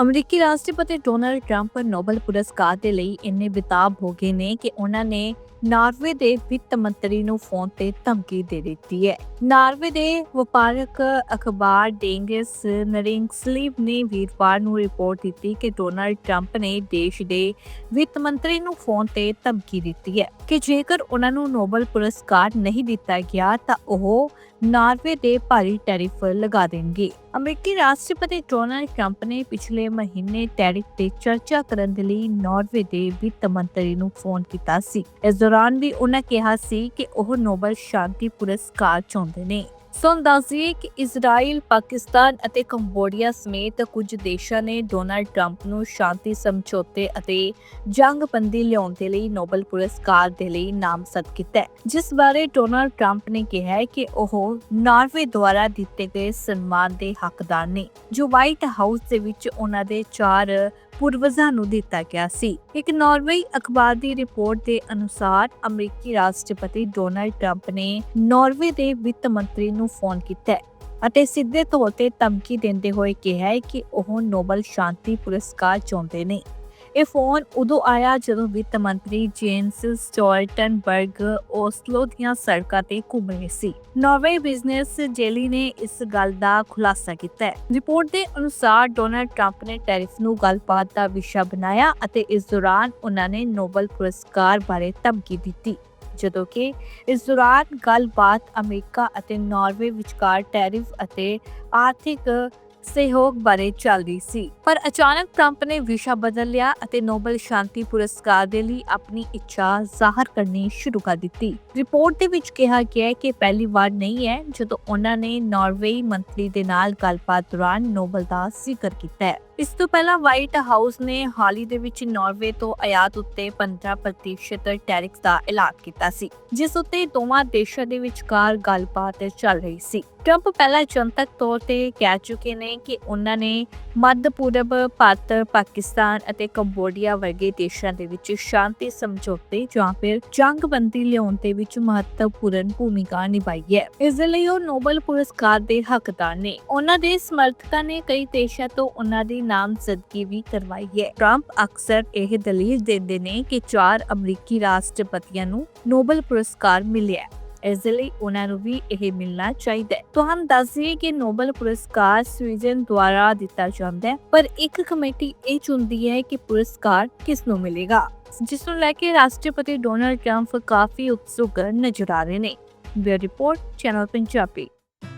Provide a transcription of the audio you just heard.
ਅਮਰੀਕੀ ਰਾਸ਼ਟਰਪਤੀ Donald Trump Nobel ਪੁਰਸਕਾਰ ਦੇ ਲਈ ਇੰਨੇ ਬਿਤਾਬ ਹੋ ਗਏ ਨੇ ਕਿ ਉਹਨਾਂ ਨੇ ਨਾਰਵੇ ਦੇ ਵਿੱਤ ਮੰਤਰੀ ਨੂੰ ਫੋਨ ਤੇ ਧਮਕੀ ਦੇ ਦਿੱਤੀ ਹੈ। ਨਾਰਵੇ ਦੇ ਵਪਾਰਕ ਅਖਬਾਰ ਡੇਂਗਸ ਨਰਿੰਗਸਲੀਵ ਨੇ ਵੀਰਵਾਰ ਨੂੰ ਰਿਪੋਰਟ ਦਿੱਤੀ ਕਿ ਡੋਨਲਡ ਟਰੰਪ ਨੇ ਦੇਸ਼ ਦੇ ਵਿੱਤ ਮੰਤਰੀ ਨੂੰ ਫੋਨ ਤੇ ਧਮਕੀ ਦਿੱਤੀ ਹੈ ਕਿ ਜੇਕਰ ਉਹਨਾਂ ਨੂੰ ਨੋਬਲ ਪੁਰਸਕਾਰ ਨਹੀਂ ਦਿੱਤਾ ਗਿਆ ਤਾਂ ਉਹ ਨਾਰਵੇ ਦੇ ਭਾਰੀ ਟੈਰਿਫ ਲਗਾ ਦੇਣਗੇ। ਅਮਰੀਕੀ ਰਾਸ਼ਟਰਪਤੀ ਡੋਨਾਲਡ ਟਰੰਪ ਨੇ ਪਿਛਲੇ ਮਹੀਨੇ ਟੈਰਿਫ ਤੇ ਚਰਚਾ ਕਰਨ ਦੇ ਲਈ ਨਾਰਵੇ ਦੇ ਵਿੱਤ ਮੰਤਰੀ ਨੂੰ ਫੋਨ ਕੀਤਾ ਸੀ। ਇਸ ਦੌਰਾਨ ਵੀ ਉਹਨਾਂ ਕਿਹਾ ਸੀ ਕਿ ਉਹ ਨੋਬਲ ਸ਼ਾਂਤੀ ਪੁਰਸਕਾਰ ਚਾਹੁੰਦੇ ਨੇ। ਸੋ ਦੱਸੀਏ ਕਿ ਇਜ਼ਰਾਈਲ, ਪਾਕਿਸਤਾਨ ਅਤੇ ਕੰਬੋਡੀਆ ਸਮੇਤ ਕੁਝ ਦੇਸ਼ਾਂ ਨੇ ਡੋਨਾਲਡ ਟਰੰਪ ਨੂੰ ਸ਼ਾਂਤੀ, ਸਮਝੌਤੇ ਅਤੇ ਜੰਗਬੰਦੀ ਲਿਆਉਣ ਦੇ ਲਈ ਨੋਬਲ ਪੁਰਸਕਾਰ ਦੇ ਲਈ ਨਾਮਜ਼ਦ ਕੀਤਾ ਹੈ। ਜਿਸ ਬਾਰੇ ਡੋਨਾਲਡ ਟਰੰਪ ਨੇ ਕਿਹਾ ਹੈ ਕਿ ਉਹ ਨਾਰਵੇ ਦੁਆਰਾ ਦਿੱਤੇ ਗਏ ਸਨਮਾਨ ਦੇ ਹੱਕਦਾਰ ਨੇ। ਜੋ ਵਾਈਟ ਹਾਊਸ ਦੇ ਵਿੱਚ ਉਹਨਾਂ ਦੇ ਚਾਰ ਪੂਰਵਜਾਂ ਨੂੰ ਦਿੱਤਾ ਗਿਆ ਸੀ। ਇੱਕ ਨਾਰਵੇਈ ਅਖਬਾਰ ਦੀ ਰਿਪੋਰਟ ਦੇ ਅਨੁਸਾਰ ਅਮਰੀਕੀ ਰਾਸ਼ਟਰਪਤੀ ਡੋਨਾਲਡ ਟਰੰਪ ਨੇ ਨਾਰਵੇ ਦੇ ਵਿੱਤ ਮੰਤਰੀ ਨੂੰ ਫੋਨ ਕੀਤਾ ਅਤੇ ਸਿੱਧੇ ਤੌਰ ਤੇ ਧਮਕੀ ਦਿੰਦੇ ਹੋਏ ਕਿਹਾ ਹੈ ਕਿ ਉਹ ਨੋਬਲ ਸ਼ਾਂਤੀ ਪੁਰਸਕਾਰ ਚਾਹੁੰਦੇ ਨੇ। ਇਹ ਫੋਨ ਉਦੋਂ ਆਇਆ ਜਦੋਂ ਵਿੱਤ ਮੰਤਰੀ ਜੇਨਸ ਸਟੋਲਟਨਬਰਗ ਓਸਲੋ ਦੀਆਂ ਸੜਕਾਂ ਤੇ ਘੁੰਮ ਰਹੇ ਸੀ। ਨਾਰਵੇ ਬਿਜ਼ਨਸ ਜੇਲੀ ਨੇ ਇਸ ਗੱਲ ਦਾ ਖੁਲਾਸਾ ਕੀਤਾ ਹੈ। ਰਿਪੋਰਟ ਦੇ ਅਨੁਸਾਰ ਡੋਨਾਲਡ ਟਰੰਪ ਨੇ ਟੈਰਿਫ ਨੂੰ ਗੱਲਬਾਤ ਦਾ ਵਿਸ਼ਾ ਬਣਾਇਆ ਅਤੇ ਇਸ ਦੌਰਾਨ ਉਹਨਾਂ ਨੇ ਨੋਬਲ ਪੁਰਸਕਾਰ ਬਾਰੇ ਧਮਕੀ ਦਿੱਤੀ। ਜਦੋਂ ਕਿ ਇਸ ਦੌਰਾਨ ਗੱਲਬਾਤ ਅਮਰੀਕਾ ਅਤੇ ਨਾਰਵੇ ਵਿਚਕਾਰ ਟੈਰਿਫ ਅਤੇ ਆਰਥਿਕ ਸਹਿਯੋਗ ਬਾਰੇ ਚੱਲ ਰਹੀ ਸੀ। ਪਰ ਅਚਾਨਕ ਟਰੰਪ ਨੇ ਵਿਸ਼ਾ ਬਦਲ ਲਿਆ ਅਤੇ ਨੋਬਲ ਸ਼ਾਂਤੀ ਪੁਰਸਕਾਰ ਦੇ ਲਈ ਆਪਣੀ ਇੱਛਾ ਜ਼ਾਹਰ ਕਰਨੀ ਸ਼ੁਰੂ ਕਰ ਦਿੱਤੀ। ਰਿਪੋਰਟ ਦੇ ਵਿੱਚ ਕਿਹਾ ਗਿਆ ਹੈ ਕਿ ਪਹਿਲੀ ਵਾਰ ਨਹੀਂ ਹੈ ਜਦੋਂ ਉਹਨਾਂ ਨੇ ਨਾਰਵੇਈ ਮੰਤਰੀ ਦੇ ਨਾਲ ਗੱਲਬਾਤ ਦੌਰਾਨ ਨੋਬਲ ਦਾ ਜ਼ਿਕਰ ਕੀਤਾ ਹੈ। ਇਸ ਤੋਂ ਪਹਿਲਾਂ ਵਾਈਟ ਹਾਊਸ ਨੇ ਹਾਲ ਹੀ ਦੇ ਵਿੱਚ ਨਾਰਵੇ ਤੋਂ ਆਯਾਤ ਉੱਤੇ 15% ਟੈਰਿਕਸ ਦਾ ਐਲਾਨ ਕੀਤਾ ਸੀ, ਜਿਸ ਉੱਤੇ ਦੋਵਾਂ ਦੇਸ਼ਾਂ ਦੇ ਵਿਚਕਾਰ ਗੱਲਬਾਤ ਚੱਲ ਰਹੀ ਸੀ। ਟਰੰਪ ਪਹਿਲਾਂ ਜਨਤਕ ਤੌਰ ਤੇ ਕਹਿ ਚੁੱਕੇ ਨੇ ਕਿ ਉਹਨਾਂ ਨੇ ਮੱਧ ਪੂਰਬ, ਭਾਰਤ, ਪਾਕਿਸਤਾਨ ਅਤੇ ਕੰਬੋਡੀਆ ਵਰਗੇ ਦੇਸ਼ਾਂ ਦੇ ਵਿੱਚ ਸ਼ਾਂਤੀ, ਸਮਝੌਤੇ ਜਾਂ ਫਿਰ ਜੰਗਬੰਦੀ ਲਿਆਉਣ ਦੇ ਵਿੱਚ ਮਹੱਤਵਪੂਰਨ ਭੂਮਿਕਾ ਨਿਭਾਈ ਹੈ। ਇਸ ਦੇ ਲਈ ਉਹ ਨੋਬਲ ਪੁਰਸਕਾਰ ਦੇ ਹੱਕਦਾਰ ਨੇ। ਉਹਨਾਂ ਦੇ ਸਮਰਥਕਾਂ ਨੇ ਕਈ ਦੇਸ਼ਾਂ ਤੋਂ ਉਹਨਾਂ ਦੀ ਨਾਮਜ਼ਦਗੀ ਵੀ ਕਰਵਾਈ ਹੈ। ਟਰੰਪ ਅਕਸਰ ਇਹ ਦਲੀਲ ਦਿੰਦੇ ਨੇ ਕਿ ਚਾਰ ਅਮਰੀਕੀ ਰਾਸ਼ਟਰਪਤੀਆਂ ਨੂੰ ਨੋਬਲ ਪੁਰਸਕਾਰ ਮਿਲਿਆ ਇਸ ਲਈ ਉਹਨਾਂ ਨੂੰ ਵੀ ਇਹ ਮਿਲਣਾ ਚਾਹੀਦਾ ਹੈ। ਤੁਹਾਨੂੰ ਦੱਸ ਦਈਏ ਕਿ ਨੋਬਲ ਪੁਰਸਕਾਰ ਸਵੀਡਨ ਦੁਆਰਾ ਦਿੱਤਾ ਜਾਂਦਾ ਹੈ, ਪਰ ਇੱਕ ਕਮੇਟੀ ਇਹ ਚੁਣਦੀ ਹੈ ਕਿ ਪੁਰਸਕਾਰ ਕਿਸ ਨੂੰ ਮਿਲੇਗਾ। ਜਿਸ ਨੂੰ ਲੈ ਕੇ ਰਾਸ਼ਟਰਪਤੀ ਡੋਨਲਡ ਟਰੰਪ ਕਾਫੀ ਉਤਸੁਕ ਨਜ਼ਰ ਆ ਰਹੇ ਨੇ। Bureau report, channel Punjabi.